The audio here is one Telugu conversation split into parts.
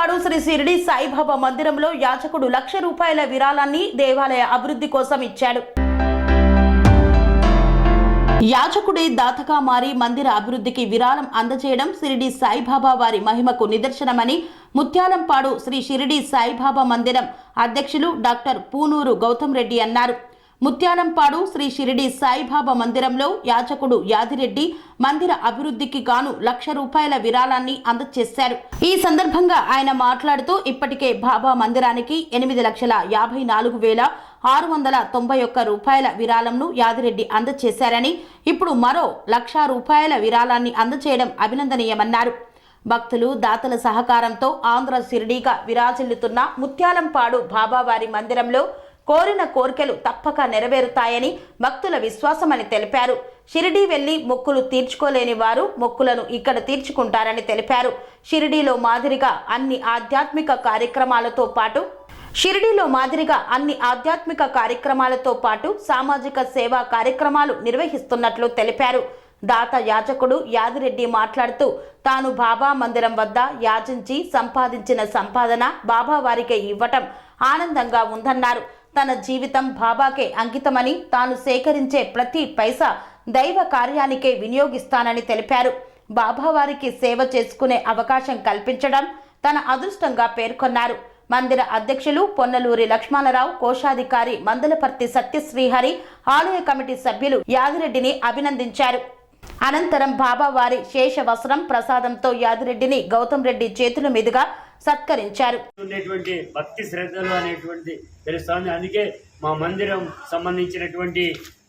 ముత్యాలంపాడు శ్రీ షిరిడి సాయిబాబా మందిరంలో యాచకుడు లక్ష రూపాయల విరాళాన్ని దేవాలయ అభివృద్ధి కోసం ఇచ్చాడు. యాచకుడే దాతగా మారి మందిర అభివృద్ధికి విరాళం అందజేయడం షిరిడి సాయిబాబా వారి మహిమకు నిదర్శనమని ముత్యాలంపాడు శ్రీ షిరిడి సాయిబాబా మందిరం అధ్యక్షులు డాక్టర్ పూనూరు గౌతమ్ రెడ్డి అన్నారు. ముత్యాలంపాడు శ్రీ షిరిడి సాయిబాబా మందిరంలో యాచకుడు యాదిరెడ్డి మందిర అభివృద్ధికి గాను లక్ష రూపాయల విరాళాన్ని అందజేశారు ఈ సందర్భంగా ఆయన మాట్లాడుతూ ఇప్పటికే బాబా మందిరానికి ఎనిమిది లక్షల యాభై నాలుగు వేల ఆరు వందల తొంభై ఒక్క రూపాయల విరాళంను యాదిరెడ్డి అందజేశారని ఇప్పుడు మరో లక్ష రూపాయల విరాళాన్ని అందజేయడం అభినందనీయమన్నారు. భక్తులు దాతల సహకారంతో ఆంధ్ర షిరిడీగా విరాజిల్లుతున్న ముత్యాలంపాడు బాబావారి మందిరంలో కోరిన కోరికలు తప్పక నెరవేరుతాయని భక్తుల విశ్వాసమని తెలిపారు. షిరిడీ వెళ్ళి మొక్కులు తీర్చుకోలేని వారు మొక్కులను ఇక్కడ తీర్చుకుంటారని తెలిపారు. షిరిడీలో మాదిరిగా అన్ని ఆధ్యాత్మిక కార్యక్రమాలతో పాటు షిరిడీలో మాదిరిగా అన్ని ఆధ్యాత్మిక కార్యక్రమాలతో పాటు సామాజిక సేవా కార్యక్రమాలు నిర్వహిస్తున్నట్లు తెలిపారు. దాత యాచకుడు యాదిరెడ్డి మాట్లాడుతూ తాను బాబా మందిరం వద్ద యాచించి సంపాదించిన సంపాదన బాబా వారికి ఇవ్వటం ఆనందంగా ఉందన్నారు. తన జీవితం బాబాకే అంకితమని తాను సేకరించే ప్రతి పైసా దైవ కార్యానికే వినియోగిస్తానని తెలిపారు. బాబావారికి సేవ చేసుకునే అవకాశం కల్పించడం తన అదృష్టంగా పేర్కొన్నారు. మందిర అధ్యక్షులు పొన్నలూరి లక్ష్మణరావు కోశాధికారి మందలపర్తి సత్యశ్రీహరి ఆలయ కమిటీ సభ్యులు యాదిరెడ్డిని అభినందించారు. అనంతరం బాబావారి శేష వస్త్రం ప్రసాదంతో యాదిరెడ్డిని గౌతమ్ రెడ్డి చేతుల మీదుగా సత్కరించారు. ఉండేటువంటి భక్తి శ్రద్ధలు అనేటువంటి తెలుస్తోంది. అందుకే మా మందిరం సంబంధించినటువంటి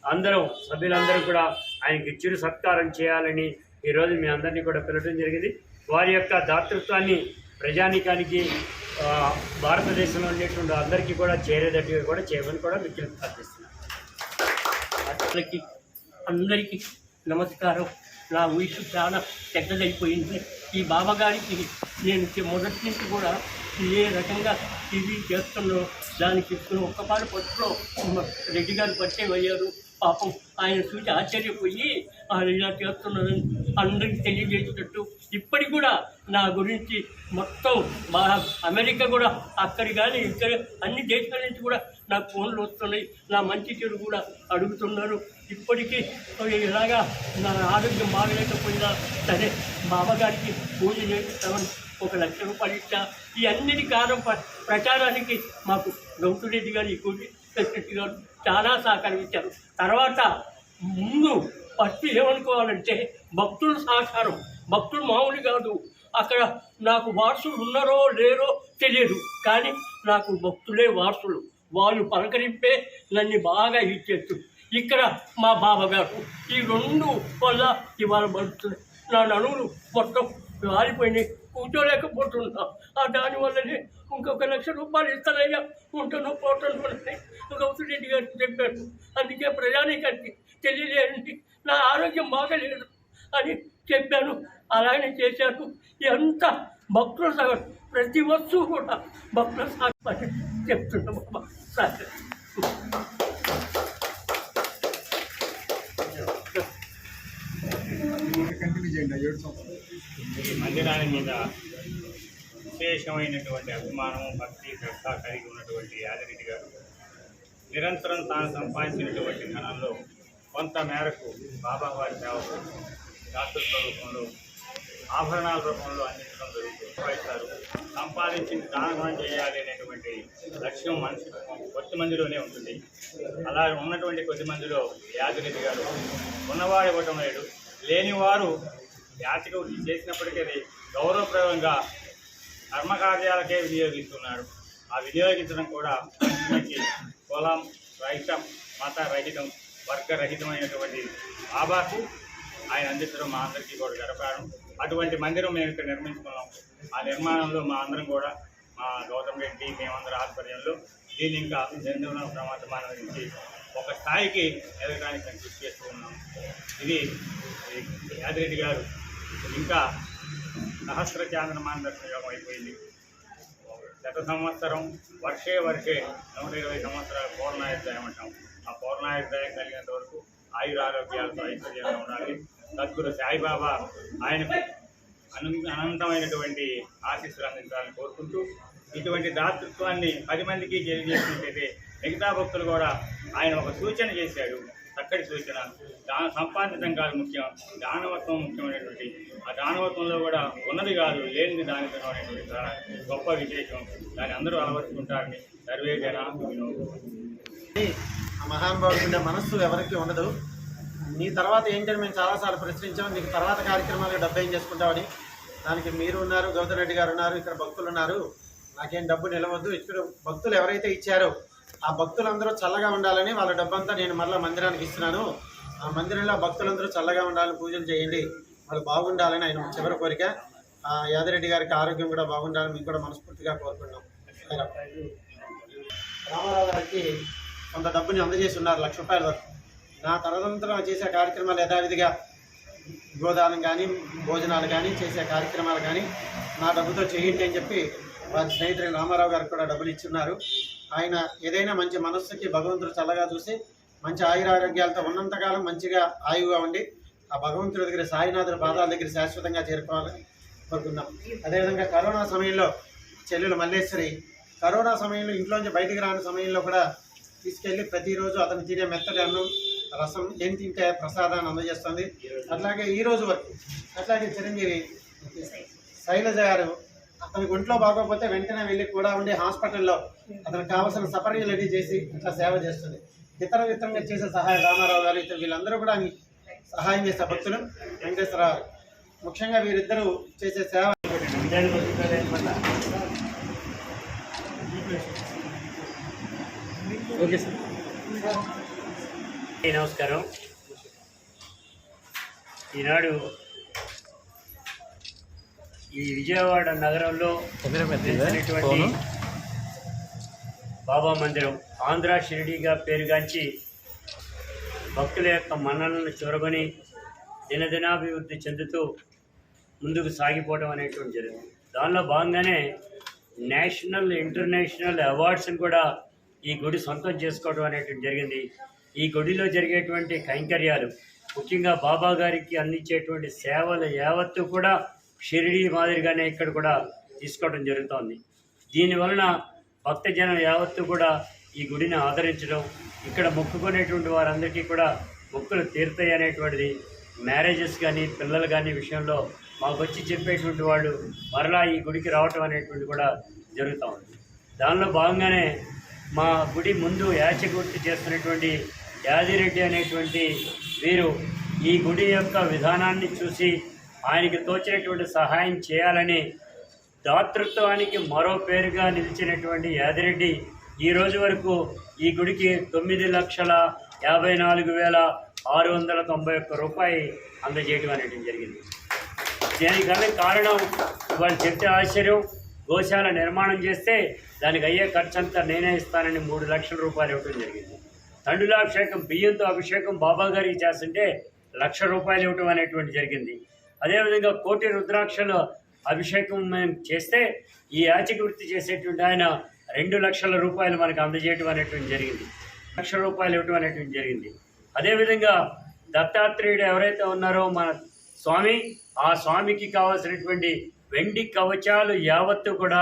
అందరం సభ్యులందరూ కూడా ఆయనకి చిరు సత్కారం చేయాలని ఈరోజు మీ అందరినీ కూడా పిలవడం జరిగింది. వారి యొక్క దాతృత్వాన్ని ప్రజానీకానికి ఆ, భారతదేశంలో ఉండేటువంటి అందరికీ కూడా చేరేటట్టుగా కూడా చేయమని కూడా మీకు ప్రార్థిస్తున్నాను అందరికీ అందరికీ నమస్కారం. నా వయసు చాలా పెద్దదైపోయింది. ఈ బాబాగారికి నేను మొదటి నుంచి కూడా ఏ రకంగా టీవీ చేస్తున్నో. దానికి చెప్తున్న ఒక్కపాటు పట్టులో రెడ్డి గారు పరిచయం అయ్యారు పాపం ఆయన చూసి ఆశ్చర్యపోయి ఆయన ఇలా చేస్తున్నారని అందరికీ తెలియజేసేటట్టు ఇప్పటికి కూడా నా గురించి మొత్తం మా అమెరికా కూడా అక్కడి కానీ ఇక్కడ అన్ని దేశాల నుంచి కూడా నాకు ఫోన్లు వస్తున్నాయి. నా మంచి చెడు కూడా అడుగుతున్నారు. ఇప్పటికీ ఇలాగా నా ఆరోగ్యం బాగలేకపోయినా సరే బాబాగారికి పూజ చేస్తామని ఒక లక్ష రూపాయలు ఇచ్చా. ఈ అన్నిటి కారణం ప్రచారానికి మాకు గౌతురెడ్డి గారు ఈ కోటి ప్రెసిడెంట్ గారు చాలా సహకరించారు తర్వాత ముందు ఫస్ట్ ఏమనుకోవాలంటే భక్తుల సహకారం. భక్తులు మామూలు కాదు. అక్కడ నాకు వారసులు ఉన్నారో లేరో తెలియదు. కానీ నాకు భక్తులే వారసులు. వాళ్ళు పలకరింపే నన్ను బాగా ఇచ్చేస్తు ఇక్కడ మా బావగారు ఈ రెండు వల్ల ఇవాళ పడుతున్నాయి. నా నలుగురు మొత్తం రాలిపోయినాయి కూర్చోలేకపోతున్నా. ఆ దానివల్లనే ఇంకొక లక్ష రూపాయలు ఇస్తానయ్యా. ఉంటున్నా పోతాను అని గౌతురెడ్డి గారికి చెప్పాను అందుకే ప్రజానీకానికి తెలియలేదండి. నా ఆరోగ్యం బాగలేదు అని చెప్పాను. అలాగే చేశాను ఎంత భక్తుల సగం ప్రతి వస్తువు కూడా భక్తుల సాగమని చెప్తున్నా బాబా సరే ఈ మందిరాన్ని మీద విశేషమైనటువంటి అభిమానం భక్తి శ్రద్ధ కలిగి ఉన్నటువంటి యాదరెడ్డి గారు నిరంతరం తాను సంపాదించినటువంటి ధనంలో కొంత మేరకు బాబావారి సేవకు దాతృత్వ రూపంలో ఆభరణాల రూపంలో అందించడం జరుగుతుంది. సంపాదించి సంపాదించింది దానం చేయాలి అనేటువంటి లక్ష్యం మనిషి కొద్ది మందిలోనే ఉంటుంది. అలా ఉన్నటువంటి కొద్ది మందిలో యాదరెడ్డి గారు ఉన్నవాడు ఇవ్వటం లేడు లేనివారు యాచక చేసినప్పటికీ అది గౌరవప్రదంగా కర్మకార్యాలకే వినియోగిస్తున్నారు. ఆ వినియోగించడం కూడా మంచి కులం రహితం మత రహితం వర్గరహితమైనటువంటి బాబాకు ఆయన అందించడం మా అందరికీ కూడా గర్వకారణం అటువంటి మందిరం మేము ఇక్కడ నిర్మించుకున్నాం. ఆ నిర్మాణంలో మా అందరం కూడా మా గౌతమ్ రెడ్డి మేమందరం ఆధ్వర్యంలో దీన్ని ఇంకా జనజీవన ప్రమాదమానం నుంచి ఒక స్థాయికి ఎదగడానికి మేము కృషి చేస్తూ ఉన్నాం. ఇది ఇది యాదిరెడ్డి గారు ఇంకా సహస్ర చాంద్రమాన దర్శనయోగం అయిపోయింది. గత సంవత్సరం వర్షే వర్షే నూట ఇరవై సంవత్సరాల పూర్ణాయుర్దాయం అంటాం. ఆ పూర్ణాయుర్దాయం కలిగినంత వరకు ఆయుర ఆరోగ్యాలతో ఐశ్వర్యంగా ఉండాలి. సద్గురు సాయిబాబా ఆయనకు అను అనంతమైనటువంటి ఆశీస్సులు అందించాలని కోరుకుంటూ ఇటువంటి దాతృత్వాన్ని పది మందికి తెలియజేసినట్టయితే మిగతా భక్తులు కూడా ఆయన ఒక సూచన చేశాడు. చక్కటి సూచన దాన సంపాదితం కాదు ముఖ్యం దానవత్వం ముఖ్యమైనటువంటి. ఆ దానవత్వంలో కూడా ఉన్నది కాదు లేనిది దానితనం అనేటువంటి చాలా గొప్ప విశేషం. దాన్ని అందరూ అలవర్చుకుంటారని సర్వే జన మహానుభావుడు మనస్సు ఎవరికి ఉండదు. నీ తర్వాత ఏంటని మేము చాలాసార్లు ప్రశ్నించాం. నీకు తర్వాత కార్యక్రమాలు డబ్బు ఏం చేసుకుంటామని దానికి మీరు ఉన్నారు గౌతమ్ రెడ్డి గారు ఉన్నారు ఇక్కడ భక్తులు ఉన్నారు. నాకేం డబ్బు నిలవద్దు. ఇక్కడ భక్తులు ఎవరైతే ఇచ్చారో ఆ భక్తులందరూ చల్లగా ఉండాలని వాళ్ళ డబ్బంతా నేను మళ్ళీ మందిరానికి ఇస్తున్నాను. ఆ మందిరంలో భక్తులందరూ చల్లగా ఉండాలని పూజలు చేయండి. వాళ్ళు బాగుండాలని ఆయన చివరి కోరిక. ఆ యాదిరెడ్డి గారికి ఆరోగ్యం కూడా బాగుండాలని మేము కూడా మనస్ఫూర్తిగా కోరుకున్నాం రామారావు గారికి కొంత డబ్బుని అందజేసి ఉన్నారు లక్ష రూపాయల వరకు. నా తదనంతరం చేసే కార్యక్రమాలు యథావిధిగా గోదానం కానీ భోజనాలు కానీ చేసే కార్యక్రమాలు కానీ నా డబ్బుతో చేయండి అని చెప్పి వారి స్నేహితుడు రామారావు గారికి కూడా డబ్బులు ఇచ్చున్నారు. ఆయన ఏదైనా మంచి మనస్సుకి భగవంతుడు చల్లగా చూసి మంచి ఆయురారోగ్యాలతో ఉన్నంతకాలం మంచిగా ఆయువుగా ఉండి ఆ భగవంతుడి దగ్గర సాయినాథుడి పాదాల దగ్గర శాశ్వతంగా చేరుకోవాలని కోరుకుందాం. అదేవిధంగా కరోనా సమయంలో చెల్లెలు మల్లేశ్వరి కరోనా సమయంలో ఇంట్లోంచి బయటికి రాని సమయంలో కూడా తీసుకెళ్ళి ప్రతిరోజు అతను తినే మెత్తటి అన్నం రసం ఏం తింటే ప్రసాదాన్ని అందజేస్తుంది. అట్లాగే ఈ రోజు వరకు అట్లాగే చిరంజీవి శైలజ గారు అతనికి ఒంట్లో బాగోకపోతే వెంటనే వెళ్ళి కూడా ఉండి హాస్పిటల్లో అతనికి కావాల్సిన సపర్యలు రెడీ చేసి ఇట్లా సేవ చేస్తుంది. ఇతర ఇతరంగా చేసే సహాయం రామారావు గారు ఇతరు వీళ్ళందరూ కూడా సహాయం చేసే భక్తులు వెంకటేశ్వరరావు గారు. ముఖ్యంగా వీరిద్దరూ చేసే సేవ ఓకే సార్. నమస్కారం. ఈనాడు ఈ విజయవాడ నగరంలో బాబా మందిరం ఆంధ్ర షిరిడీగా పేరుగాంచి భక్తుల యొక్క మన్ననలను చూరగొని దినదినాభివృద్ధి చెందుతూ ముందుకు సాగిపోవడం అనేటువంటి జరిగింది. దానిలో భాగంగానే నేషనల్ ఇంటర్నేషనల్ అవార్డ్స్ని కూడా ఈ గుడి సొంతం చేసుకోవడం అనేటువంటి జరిగింది. ఈ గుడిలో జరిగేటువంటి కైంకర్యాలు ముఖ్యంగా బాబా గారికి అందించేటువంటి సేవలు యావత్తు కూడా షిరిడి మాదిరిగానే ఇక్కడ కూడా తీసుకోవడం జరుగుతోంది. దీనివలన భక్తజనం యావత్తు కూడా ఈ గుడిని ఆదరించడం ఇక్కడ మొక్కుకునేటువంటి వారందరికీ కూడా మొక్కులు తీరుతాయి అనేటువంటిది మ్యారేజెస్ కానీ పిల్లలు కానీ విషయంలో మాకు వచ్చి చెప్పేటువంటి వాళ్ళు మరలా ఈ గుడికి రావటం అనేటువంటి కూడా జరుగుతూ ఉంది. దానిలో భాగంగానే మా గుడి ముందు యాచగుర్తి చేస్తున్నటువంటి యాదిరెడ్డి అనేటువంటి వీరు ఈ గుడి యొక్క విధానాన్ని చూసి ఆయనకి తోచినటువంటి సహాయం చేయాలని దాతృత్వానికి మరో పేరుగా నిలిచినటువంటి యాదిరెడ్డి ఈ రోజు వరకు ఈ గుడికి తొమ్మిది లక్షల యాభై నాలుగు వేల ఆరు వందల తొంభై ఒక్క రూపాయి అందజేయడం అనేది జరిగింది. దీనికన్నా కారణం వాళ్ళు చెప్తే ఆశ్చర్యం. గోశాల నిర్మాణం చేస్తే దానికి అయ్యే ఖర్చు అంతా నేనే ఇస్తానని మూడు లక్షల రూపాయలు ఇవ్వడం జరిగింది. తండ్రులాభిషేకం బియ్యంతో అభిషేకం బాబా గారికి చేస్తుంటే లక్ష రూపాయలు ఇవ్వటం అనేటువంటి జరిగింది. అదేవిధంగా కోటి రుద్రాక్షలు అభిషేకం మేము చేస్తే ఈ యాచకి వృత్తి చేసేటువంటి ఆయన రెండు లక్షల రూపాయలు మనకు అందజేయటం అనేటువంటి జరిగింది. లక్ష రూపాయలు ఇవ్వటం అనేటువంటి జరిగింది. అదేవిధంగా దత్తాత్రేయుడు ఎవరైతే ఉన్నారో మన స్వామి ఆ స్వామికి కావాల్సినటువంటి వెండి కవచాలు యావత్తు కూడా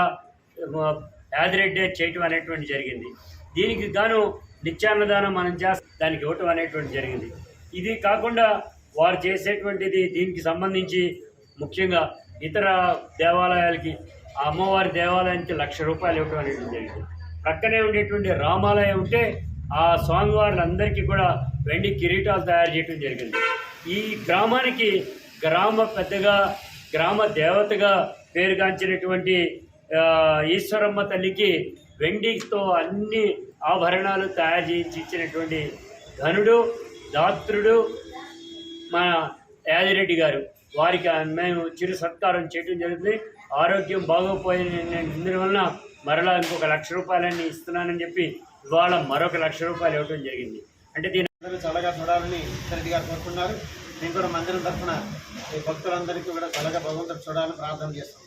యాదిరెడ్డే యాదిరెడ్డి చేయటం అనేటువంటి జరిగింది. దీనికి గాను నిత్యాన్నదానం మనం చేస్తే దానికి ఇవ్వటం అనేటువంటి జరిగింది. ఇది కాకుండా వారు చేసేటువంటిది దీనికి సంబంధించి ముఖ్యంగా ఇతర దేవాలయాలకి ఆ అమ్మవారి దేవాలయానికి లక్ష రూపాయలు ఇవ్వటం అనేది జరిగింది. ప్రక్కనే ఉండేటువంటి రామాలయం ఉంటే ఆ స్వామివార్లందరికీ కూడా వెండి కిరీటాలు తయారు చేయడం జరిగింది. ఈ గ్రామానికి గ్రామ పెద్దగా గ్రామ దేవతగా పేరుగాంచినటువంటి ఈశ్వరమ్మ తల్లికి వెండితో అన్ని ఆభరణాలు తయారు చేయించి ఇచ్చినటువంటి ధనుడు దాత్రుడు మా యాదిరెడ్డి గారు వారికి మేము చిరు సత్కారం చేయడం జరుగుతుంది ఆరోగ్యం బాగోపోయిన వలన మరలా ఇంకొక లక్ష రూపాయలన్నీ ఇస్తున్నానని చెప్పి ఇవాళ మరొక లక్ష రూపాయలు ఇవ్వడం జరిగింది. అంటే దీని అందరూ చల్లగా చూడాలని రెడ్డి గారు కోరుకున్నారు నేను కూడా మందిరం తరఫున ఈ భక్తులందరికీ కూడా చల్లగా భగవంతుడు చూడాలని ప్రార్థన చేస్తాం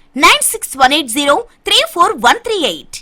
Nine six one eight zero three four one three eight